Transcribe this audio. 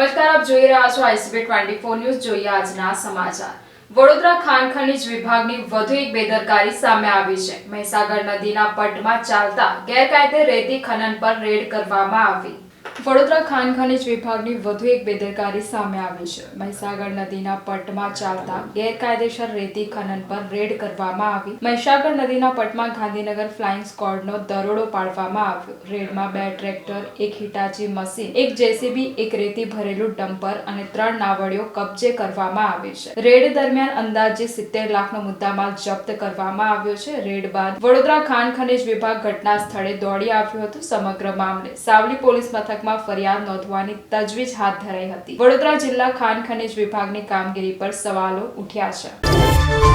આપ જોઈ રહ્યા છો આઈસીબી ટ્વેન્ટી ફોર ન્યૂઝ, જોઈએ આજના સમાચાર. વડોદરા ખાણ ખનીજ વિભાગની વધુ એક બેદરકારી સામે આવી છે. મહીસાગર નદીના પટમાં ચાલતા ગેરકાયદે રેતી ખનન પર રેડ કરવામાં આવી. વડોદરા ખાન ખનીજ વિભાગની વધુ એક બેદરકારી સામે આવી છે. મહીસાગર નદીના પટમાં ચાલતા ગેરકાયદેસર રેતી ખનન પર રેડ કરવામાં આવી. મહીસાગર નદીના પટમાં ગાંધીનગર ફ્લાઇંગ સ્કોડનો દરોડો પાડવામાં આવ્યો. રેડમાં બે ટ્રેક્ટર, એક હિટાચી મશીન, એક જેસીબી, એક રેતી ભરેલું ડમ્પર અને ત્રણ નાવડીઓ કબજે કરવામાં આવી છે. રેડ દરમિયાન અંદાજે સિત્તેર લાખનો મુદ્દામાલ જપ્ત કરવામાં આવ્યો છે. રેડ બાદ વડોદરા ખાન ખનીજ વિભાગ ઘટના સ્થળે દોડી આવ્યું હતું સમગ્ર મામલે. સાવલી પોલીસ મથકમાં ફરિયાદ નોંધવાની તજવીજ હાથ ધરાઈ હતી. વડોદરા જિલ્લા ખાણ ખનીજ વિભાગની કામગીરી પર સવાલો ઉઠ્યા છે.